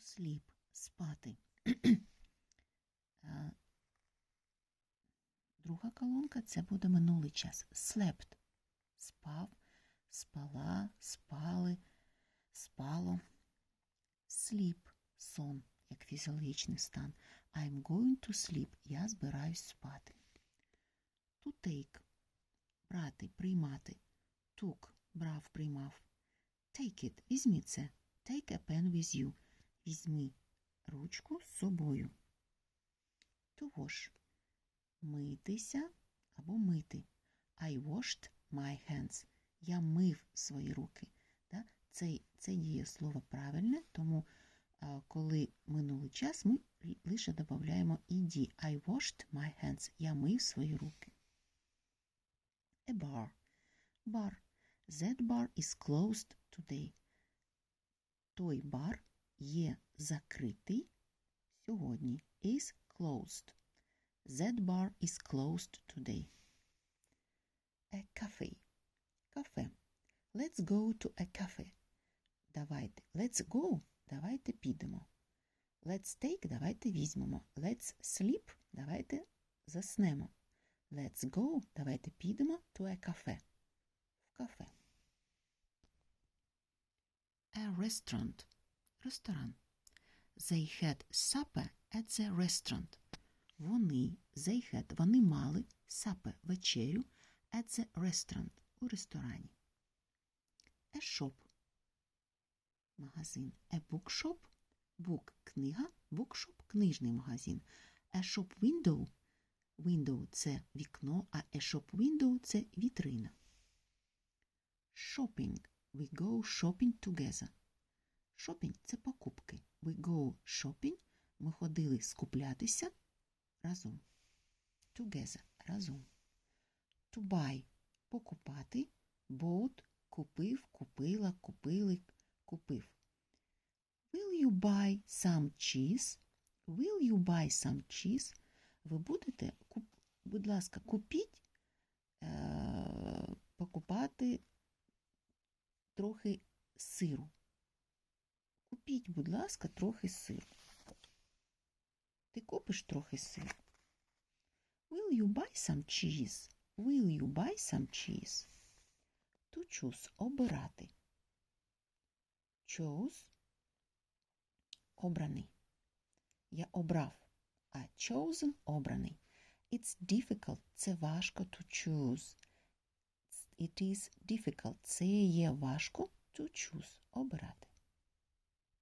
sleep спати. Друга колонка це буде минулий час. Slept спав, спала, спали, спало. Sleep сон, як фізіологічний стан. I'm going to sleep. Я збираюсь спати. To take брати, приймати. Took брав, приймав. Take it візьми це. Take a pen with you. Візьми ручку з собою. To wash митися або мити. I washed my hands. Я мив свої руки. Да? Це, це дієслово правильне, тому коли минулий час, ми лише додаємо ed. I washed my hands. Я мив свої руки. A bar. Бар. That bar is closed today. Той бар є закритий сьогодні. Is closed. That bar is closed today. A cafe. Кафе. Let's go to a cafe. Давайте. Let's go. Давайте підемо. Let's take. Давайте візьмемо. Let's sleep. Давайте заснемо. Let's go. Давайте підемо to a cafe. В кафе. A restaurant. Ресторан. They had supper at the restaurant. Вони, they had, вони мали supper, вечерю at the restaurant, у ресторані. A shop. Магазин. A bookshop. Book – книга. Bookshop – книжний магазин. A shop window. Window – це вікно, а a shop window – це вітрина. Shopping. We go shopping together. Shopping – це покупки. We go shopping. Ми ходили скуплятися разом. Together – разом. To buy – покупати. Bought – купив, купила, купили, купив. Will you buy some cheese? Will you buy some cheese? Ви будете, куп, будь ласка, купіть, е, покупати трохи сиру. Купіть, будь ласка, трохи сиру. Ти купиш трохи сиру. Will you buy some cheese? Will you buy some cheese? To choose – обирати. Chose – обраний. Я обрав, а chosen – обраний. It's difficult – це важко to choose. It is difficult – це є важко to choose – обирати.